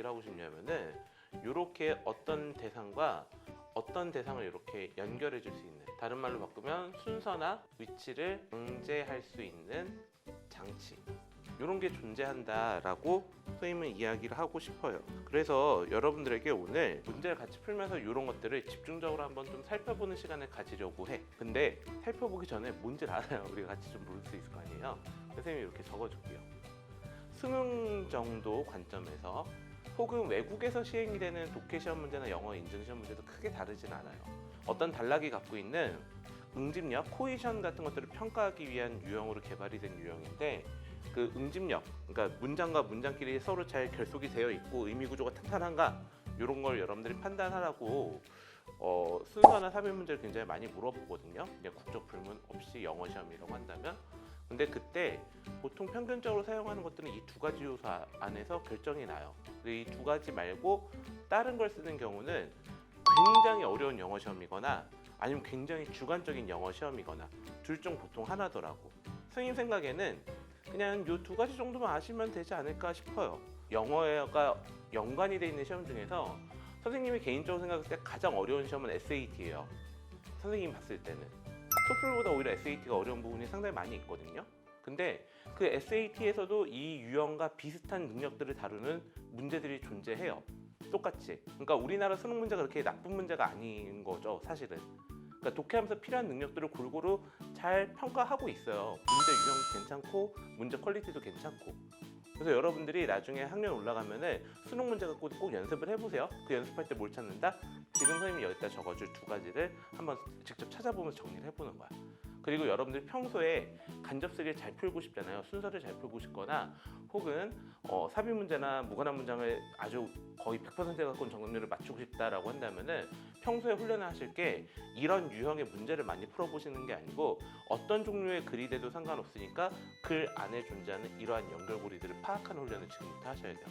이야기를 하고 싶냐면은 이렇게 어떤 대상과 어떤 대상을 이렇게 연결해 줄 수 있는 다른 말로 바꾸면 순서나 위치를 응제할 수 있는 장치 이런 게 존재한다라고 선생님은 이야기를 하고 싶어요. 그래서 여러분들에게 오늘 문제를 같이 풀면서 이런 것들을 집중적으로 한번 좀 살펴보는 시간을 가지려고 해. 근데 살펴보기 전에 뭔지를 알아요. 우리가 같이 좀 모를 수 있을 거 아니에요. 선생님이 이렇게 적어줄게요. 수능 정도 관점에서 혹은 외국에서 시행이 되는 독해 시험 문제나 영어 인증 시험 문제도 크게 다르진 않아요. 어떤 단락이 갖고 있는 응집력, 코이션 같은 것들을 평가하기 위한 유형으로 개발이 된 유형인데 그 응집력, 그러니까 문장과 문장끼리 서로 잘 결속이 되어 있고 의미 구조가 탄탄한가 이런 걸 여러분들이 판단하라고 어, 순서나 사별 문제를 굉장히 많이 물어보거든요. 그냥 국적 불문 없이 영어 시험이라고 한다면 근데 그때 보통 평균적으로 사용하는 것들은 이 두 가지 요소 안에서 결정이 나요. 이두 가지 말고 다른 걸 쓰는 경우는 굉장히 어려운 영어 시험이거나 아니면 굉장히 주관적인 영어 시험이거나 둘 중 보통 하나더라고. 선생님 생각에는 그냥 요 두 가지 정도만 아시면 되지 않을까 싶어요. 영어가 연관이 돼 있는 시험 중에서 선생님이 개인적으로 생각했을 때 가장 어려운 시험은 SAT예요. 선생님 봤을 때는 토플보다 오히려 SAT가 어려운 부분이 상당히 많이 있거든요. 근데 그 SAT에서도 이 유형과 비슷한 능력들을 다루는 문제들이 존재해요. 똑같이. 그러니까 우리나라 수능 문제가 그렇게 나쁜 문제가 아닌 거죠, 사실은. 그러니까 독해하면서 필요한 능력들을 골고루 잘 평가하고 있어요. 문제 유형 괜찮고 문제 퀄리티도 괜찮고. 그래서 여러분들이 나중에 학년 올라가면은 수능 문제 갖고 꼭 연습을 해보세요. 그 연습할 때 뭘 찾는다? 지금 선생님이 여기다 적어줄 두 가지를 한번 직접 찾아보면서 정리를 해보는 거야. 그리고 여러분들 평소에 간접쓰기를 잘 풀고 싶잖아요. 순서를 잘 풀고 싶거나 혹은 어, 삽입 문제나 무관한 문장을 아주 거의 100% 갖고는 정답률을 맞추고 싶다라고 한다면은 평소에 훈련을 하실 게 이런 유형의 문제를 많이 풀어보시는 게 아니고 어떤 종류의 글이 돼도 상관없으니까 글 안에 존재하는 이러한 연결고리들을 파악하는 훈련을 지금부터 하셔야 돼요.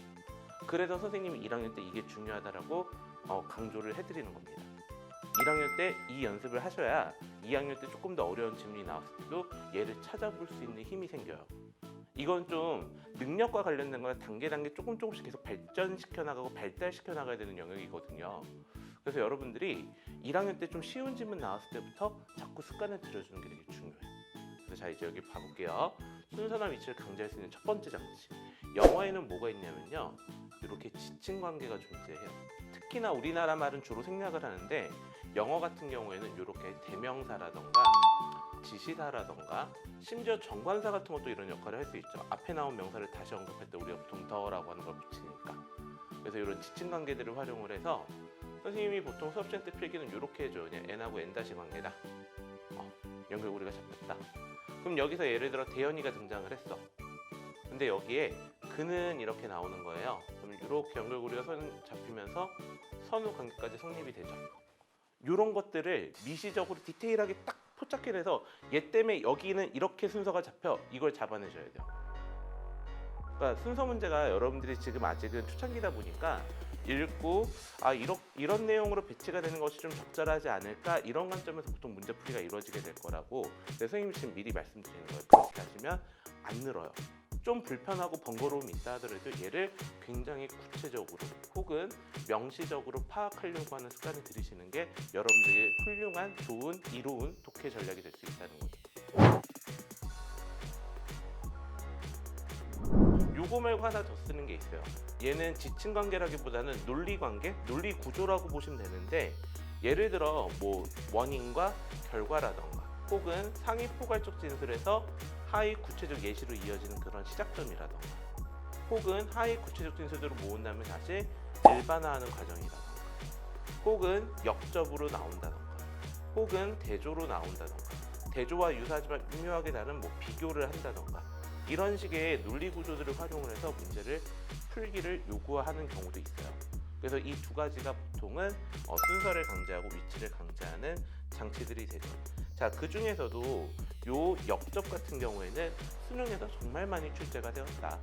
그래서 선생님이 1학년 때 이게 중요하다라고 어, 강조를 해드리는 겁니다. 1학년 때 이 연습을 하셔야 2학년 때 조금 더 어려운 질문이 나왔을 때도 얘를 찾아볼 수 있는 힘이 생겨요. 이건 좀 능력과 관련된 거는 단계 단계 조금 조금씩 계속 발전시켜 나가고 발달시켜 나가야 되는 영역이거든요. 그래서 여러분들이 1학년 때 좀 쉬운 질문 나왔을 때부터 자꾸 습관을 들여주는 게 되게 중요해요. 그래서 자 이제 여기 봐볼게요. 순서나 위치를 강조할 수 있는 첫 번째 장치. 영어에는 뭐가 있냐면요. 이렇게 지칭 관계가 존재해요. 특히나 우리나라 말은 주로 생략을 하는데 영어 같은 경우에는 이렇게 대명사라던가 지시사라던가 심지어 정관사 같은 것도 이런 역할을 할 수 있죠. 앞에 나온 명사를 다시 언급할 때 우리가 보통 더라고 하는 걸 붙이니까. 그래서 이런 지칭 관계들을 활용을 해서 선생님이 보통 수업 시간 때 필기는 이렇게 해줘요. 그냥 n하고 n 다시 관계다. 어, 연결고리가 잡혔다. 그럼 여기서 예를 들어 대현이가 등장을 했어. 근데 여기에 그는 이렇게 나오는 거예요. 이렇게 연결고리가 선 잡히면서 선후 관계까지 성립이 되죠. 이런 것들을 미시적으로 디테일하게 딱 포착해 내서 얘 때문에 여기는 이렇게 순서가 잡혀 이걸 잡아내셔야 돼요. 그러니까 순서 문제가 여러분들이 지금 아직은 초창기다 보니까 읽고 아 이런 이런 내용으로 배치가 되는 것이 좀 적절하지 않을까 이런 관점에서 보통 문제 풀이가 이루어지게 될 거라고 네, 선생님이 지금 미리 말씀드리는 거예요. 그렇게 하시면 안 늘어요. 좀 불편하고 번거로움이 있다 하더라도 얘를 굉장히 구체적으로 혹은 명시적으로 파악하려고 하는 습관을 들이시는 게 여러분들에게 훌륭한 좋은 이로운 독해 전략이 될 수 있다는 거죠. 요거 말고 하나 더 쓰는 게 있어요. 얘는 지층 관계라기보다는 논리 관계, 논리 구조라고 보시면 되는데 예를 들어 뭐 원인과 결과라던가 혹은 상위 포괄적 진술에서 하위 구체적 예시로 이어지는 그런 시작점이라던가 혹은 하위 구체적 진술들을 모은 다음에 다시 일반화하는 과정이라던가 혹은 역접으로 나온다던가 혹은 대조로 나온다던가 대조와 유사하지만 미묘하게 다른 뭐 비교를 한다던가 이런 식의 논리 구조들을 활용을 해서 문제를 풀기를 요구하는 경우도 있어요. 그래서 이 두 가지가 보통은 어, 순서를 강제하고 위치를 강제하는 장치들이 되죠. 자, 그 중에서도 요 역접 같은 경우에는 수능에서 정말 많이 출제가 되었다.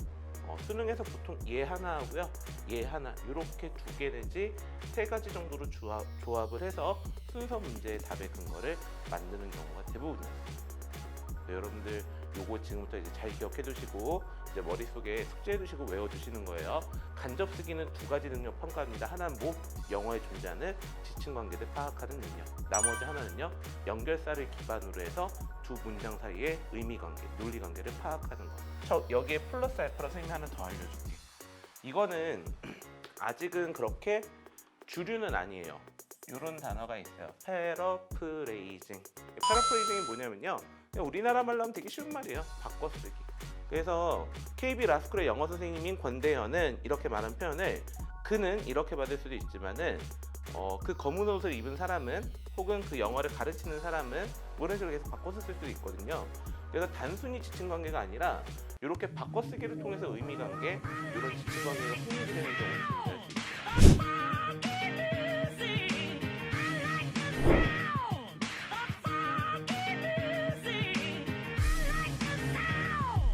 어, 수능에서 보통 얘 하나 하고요, 얘 하나 이렇게 두 개 내지 세 가지 정도로 조합, 조합을 해서 순서 문제의 답의 근거를 만드는 경우가. 네, 여러분들 요거 지금부터 이제 잘 기억해 두시고 이제 머릿속에 숙제해 두시고 외워 두시는 거예요. 간접 쓰기는 두 가지 능력 평가합니다. 하나는 뭐 영어에 존재하는 지층 관계를 파악하는 능력. 나머지 하나는요. 연결사를 기반으로 해서 두 문장 사이의 의미 관계, 논리 관계를 파악하는 거. 저 여기에 플러스 알파로 선생님이 하나 더 알려줄게. 이거는 아직은 그렇게 주류는 아니에요. 이런 단어가 있어요. 패러프레이징. 패러프레이징이 뭐냐면요. 우리나라 말로 하면 되게 쉬운 말이에요. 바꿔쓰기. 그래서 KB 라스쿨의 영어 선생님인 권대현은 이렇게 말한 표현을 그는 이렇게 받을 수도 있지만은 어, 그 검은 옷을 입은 사람은 혹은 그 영어를 가르치는 사람은 뭐 이런 식으로 계속 바꿔서 쓸 수도 있거든요. 그래서 단순히 지층 관계가 아니라 이렇게 바꿔쓰기를 통해서 의미 관계, 이런 지층 관계가 확립되는 있어요.